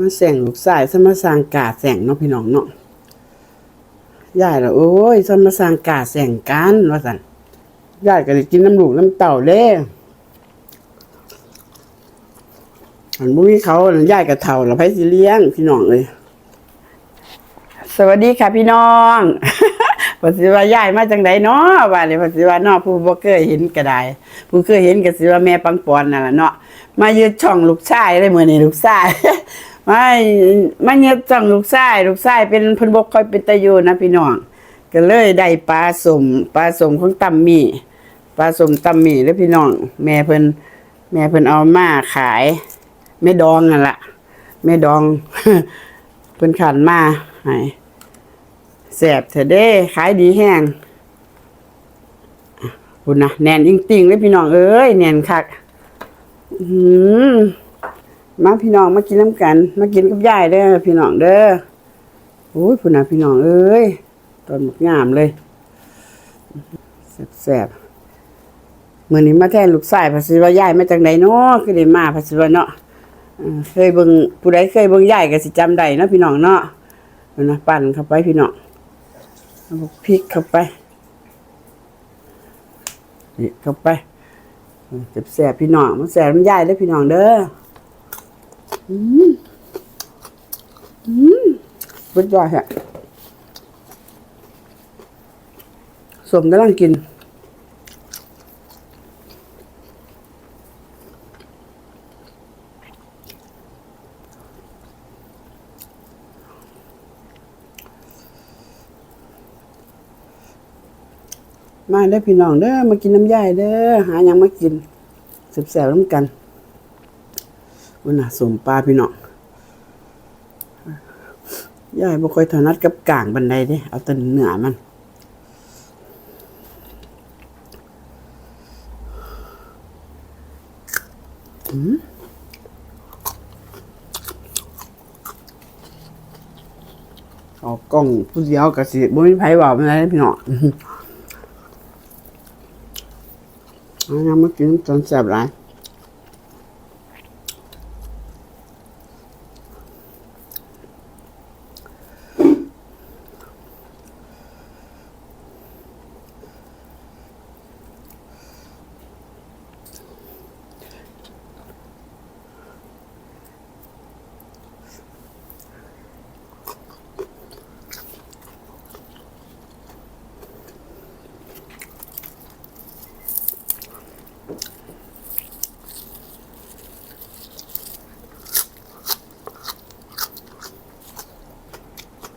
มาแสงลูกสายสมาสางกาแสงเนาะพี่น้องเนาะยายละโอ้ยสมาสางกาแสงกันว่าสันยายก็เลยกินน้ำลูกน้ำเต่าเด้อันบุ้มีเขาอันยายกับเท่าเราไผสิเลี้ยงพี่น้องเลยสวัสดีค่ะพี่น้องภาษีว่ายายมาจังไดเนาะว่าเลยภาษีว่านาผู้บ่เคยเห็นก็ได้ผู้เคยเห็นก็สิว่าแม่ปังปอนนั่นล่ะเนาะมายืดช่องลูกชายเลยมื้อนี้ลูกชาย มามายืดช่องลูกชายลูกชายเป็นพิ่นบ่ค่อยเป็นตาอยู่นะพี่น้องก็เลยได้ปลาสมปลาสมของตํมี่ปลาสมตํมี่เด้อพี่น้องแม่เพิ่นแม่เพิ่นเอามาขายแม่ดองนั่นละแม่ดองเพิ่นขันมาให้แสบเถอะเด้ขายดีแห้งอะคุณนะแน่นจริงๆเลยพี่น้องเอ้ยแนนคัก อื้อหือ มาพี่น้องมากินน้ำกัน มากินกับยายเด้อพี่น้องเด้อโอ้ยคุณนะพี่น้องเอ้ยตอนหมกงามเลยแสบๆมื่อนี้มาแทนลูกชายภาษีว่ายายมาจากไหนเนาะคือได้มาภาษีว่าเนาะเคยเบิ่งผู้ใดเคยเบิ่งใหญ่ก็สิจำได้เนาะพี่น้องเนาะนะปั่นเข้าไปพี่น้องพริกเข้าไปนี่เข้าไปเจ็บแสบพี่น้องมันแสบมันใหญ่เด้อพี่น้องเด้อ อืมอืมสุดยอดฮะสมกำลังกิน มาเด้พี่น้องเด้อมากินน้ำย่ายเด้อหาหยังมากินแซ่บๆน้ำกัน วันน่ะสมปลาพี่น้องยายบ่ค่อยถนัดกับกลางบันไดเด้เอาแต่เนื้อมันอืมออกกล้องผู้เดียวก็สิบ่มีไผว้าปานใดเด้อพี่น้องเอายังมากินจนแซ่บหลาย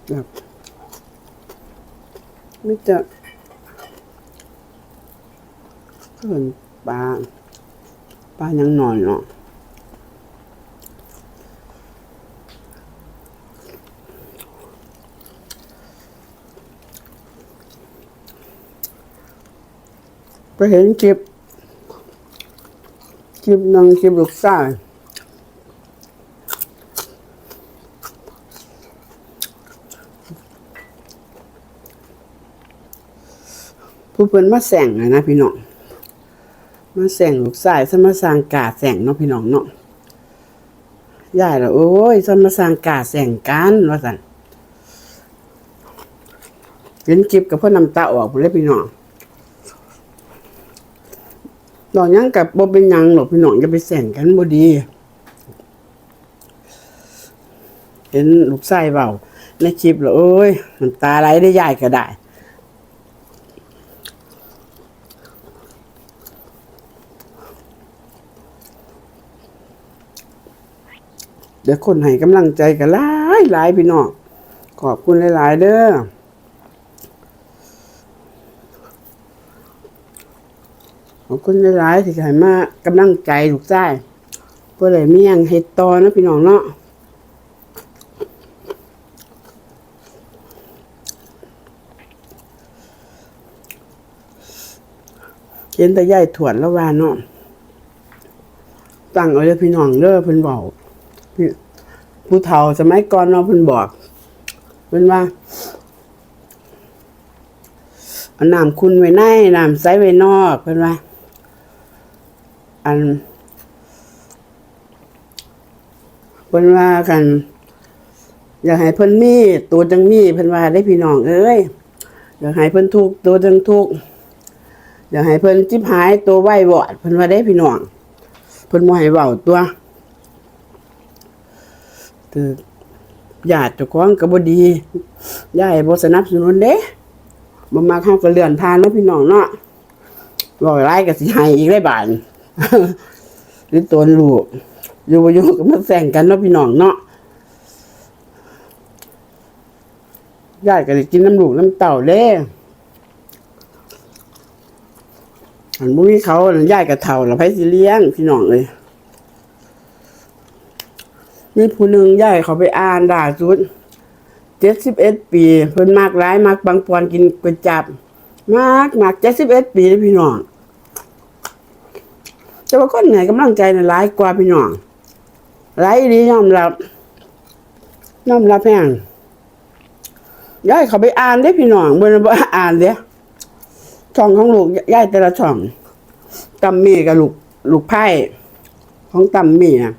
แบบไม่จะเพื่อนปลาปลายังนอยเนาะไปเห็นคลิปคลิปนังคลิปลูกชาย ผู้เพิ่นมาแสงนะนะพี่น้องมาแสงลูกสายสมาสร้างกาแสงเนาะพี่น้องเนาะยายละโอ้ยสมาสร้างกาแสงกันว่าสันเห็นคลิปกับเพื่อนนำตาออกไปเลยพี่น้องดอกยังกับบ่เป็นยังหรอกพี่น้องจะไปแสงกันบ่ดีเห็นลูกชายเบาในคลิปแล้วโอ้ยน้ำตาไหลได้ยายก็ได้ เดี๋ยวคนให้กำลังใจกันหลายหลายพี่น้องขอบคุณหลายๆเด้อขอบคุณหลายๆที่ให้มากำลังใจลูกชายเพื่อเลยมียังเฮ็ดต่อนะพี่น้องเนาะเห็นแต่ใหญ่ถวนแล้วว่าเนาะตั้งเอาเลยพี่น้องเด้อเพิ่นบอก ผู้เฒ่าสมัยก่อนเนาเพิ่นบอกเพิ่นว่าเอาน้ำคุณไว้ในน้ำใสไว้นอกเพิ่นว่า อันเพิ่นว่ากัน อยากให้เพิ่นมีตัวจังมีเพิ่นว่าได้พี่น้องเอ้ยอยากให้เพิ่นทุกตัวจังทุกอยากให้เพิ่นจิบหายตัวไหวบอดเพิ่นว่าได้พี่น้องเพิ่นบ่ให้เว้าตัว คือญาติเจ้าของก็บ่ดียายบ่สนับสนุนเด้บ่มักเฮาก็เลื่อนผ่านเนาะพี่น้องเนาะบ่หลายก็สิให้อีกได้บาดหรือตัวลูกอยู่บ่อยู่ก็มาแซงกันเนาะพี่น้องเนาะยายก็ได้กินน้ำลูกน้ำเต่าเด้อันบุ้ยเขาอันยายกับเท่าเราไปสิเลี้ยงพี่น้องเลย มีผู้หนึ่งยายเขาไปอ่านด่าสุดเจ็ดสิบเอ็ดปีเพิ่นมากร้ายมากบางปอนกินก๋วยจับ มากมากเจ็ดสิบเอ็ดปีพี่น้องแต่ว่าคนไหนกำลังใจน่ะร้ายกว่าพี่น้องร้ายดียอมรับยอมรับแพงยายเขาไปอ่านได้พี่น้องเมื่อบ่อ่านเด้ช่องของลูกยายแต่ละช่องตำมีกับลูกลูกไพ่ของตำมีน่ะ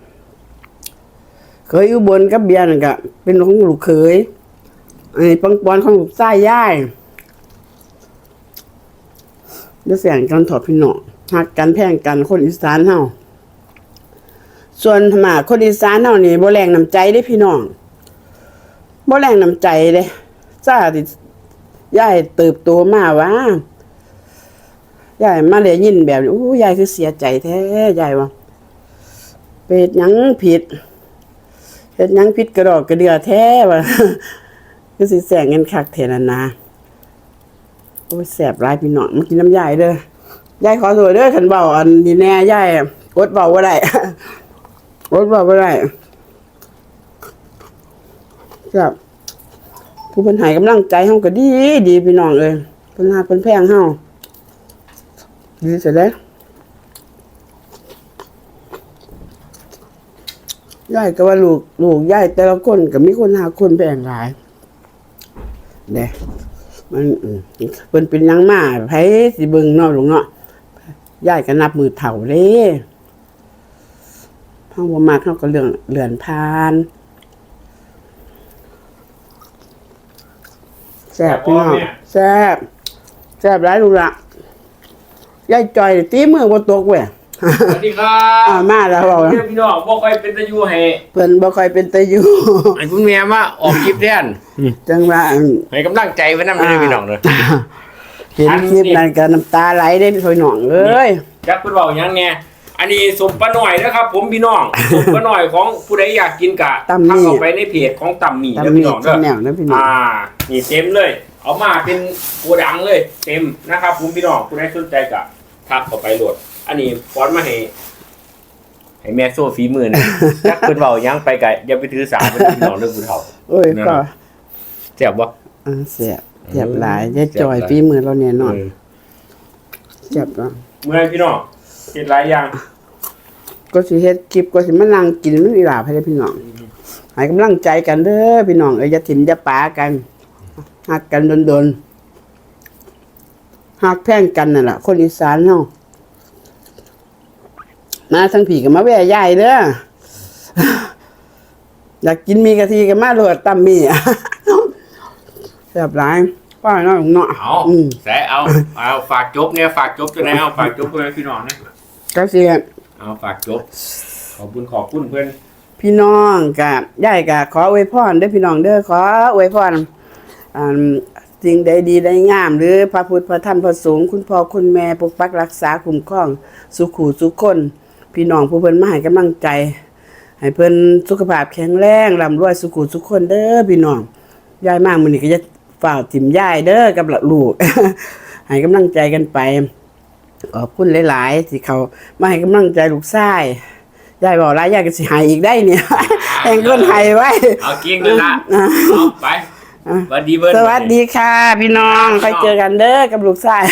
เคยอยู่บนกับเบียร์นั่นก็เป็นของลูกเคยไอ้ปังปอนของลูกใต้ย่ายเดี๋ยวแสนกันถอดพี่น้องหักกันแพ่งกันคนอีสานเฮาส่วนธรรมาคนอีสานเฮานี่บ่แรงน้ำใจได้พี่น้องบ่แรงน้ำใจเด้จ้าติยายเติบโตมาว่ายายมาเลยยินแบบนี้อู้ยายคือเสียใจแท้ยายว่าเป็ดหยังผิด ฮ็ดยังผิดกระดอกกระเดือแท้ว่าคือสิแสงเงินคักเทนานาโอ้แสบร้ายพี่น้องมากินน้ำยายเด้อยายขอโทษเด้อคันเบาอันนี้แน่ยายอดเบาบ่ได้อดเบาบ่ได้ครับผู้เพิ่นให้กำลังใจเฮาก็ดี ดีพี่น้องเอ้ยเพิ่นฮักเพิ่นแพงเฮาดีเสร็จแล้ว ยายก็ว่าลูกลูกยายแต่ละคนก็มีคนหาคนแพงหลายเด้มันอืมเพิ่นเป็นหยังมาไผสิเบิ่งเนาะลูกเนาะยายก็นับมือเฒ่าเด้เฮาบ่มักเฮาก็เลื่อนเลื่อนผ่านแซ่บพี่น้องแซ่บแซ่บร้ายลูกละยายจอยตีมือบ่ตกเว้ย สวัสดีครัอ่าบมาแล้วบอกเพื่อนพี่น้องบอกใครเป็นตะยูให้เพิ่นบ่ค่อยเป็นตาอยู่ไอ้คุณแม่มาออกคลิปแทนจังว่าอันให้กำลังใจไว้นำเลยพี่น้องเลยเห็นคลิปนั้นก็น้ำตาไหลได้พี่น้องเอ้ย จักเพิ่นบอกหยังไงอันนี้สมปะหน่อยนะครับ ผมพี่น้อง สมปะหน่อยของผู้ใดอยากกินกะตำหนิทักเข้าไปในเพจของตำหมี่ตามเด้อมีพี่น้องเด้อแนวนะพี่น้องอ่า นี่เต็มเลย เอามาเป็นโกดังเลย เต็มนะครับผมพี่น้องผู้ใดสนใจกะ ทักเข้าไปโหลด อันนี้ฟอนต์มาให้ให้แม่โซ่ฝีมือนะจักเพิ่นเว้าหยังไปกะอย่าไปถือสาเพิ่นพี่น้องเด้อผู้เฒ่าโอ้ยก็แซ่บบ่ อ่าแซ่บแซ่บหลายยายจอยฝีมือเราแน่นอนเออแซ่บเนาะเมื่อพี่น้องเห็นหลายอย่างก็สิเฮ็ดคลิปก็สิมานั่งกินมันอีหลาให้ได้พี่น้องให้กำลังใจกันเด้อพี่น้องเอ้ยอย่าถิ่มอย่าปากันฮักกันโดนๆ ฮักแพงกันนั่นล่ะคนอีสานเฮามาทั้งผีกับมาแว่ยายเด้ออยากกินมีกะทิกับมาโหลดตำมีแซ่บหลายป้าน้อยของเนาะเอาอืมใส่เอาเอาฝากจบเนี่ยฝากจบจะไหนเอาฝากจบเพื่อนพี่น้องนะก็สิเอาฝากจบ ขอบคุณขอบคุณเพื่อนพี่น้องกับยายกับขออวยพรเด้อพี่น้องเด้อขออวยพรอ่า สิ่งใดดีได้งาม หรือพระพุทธพระธรรมพระสงฆ์คุณพ่อคุณแม่ปกปักรักษาคุ้มครอง สุขูสุขคน พี่น้องผู้เพิ่นมาให้กำลังใจ ให้เพิ่นสุขภาพแข็งแรงร่ำรวยสุขุสุขคนเด้อพี่น้องยายมากมื้อนี้ก็จะฝ่ากถิ่มยายเด้อกับลูกให้กำลังใจกันไปขอบคุณหลาย ๆ ที่เขามาให้กำลังใจลูกชายยายบอกหลายยายก็สิใหายอีกได้เนี่ยแห่งคนใหายไว้ เอาเกียงเลยละเอาไป สวัสดีเบิร์ด สวัสดีค่ะ พี่น้องครับไปเจอกันเด้อกับลูกชาย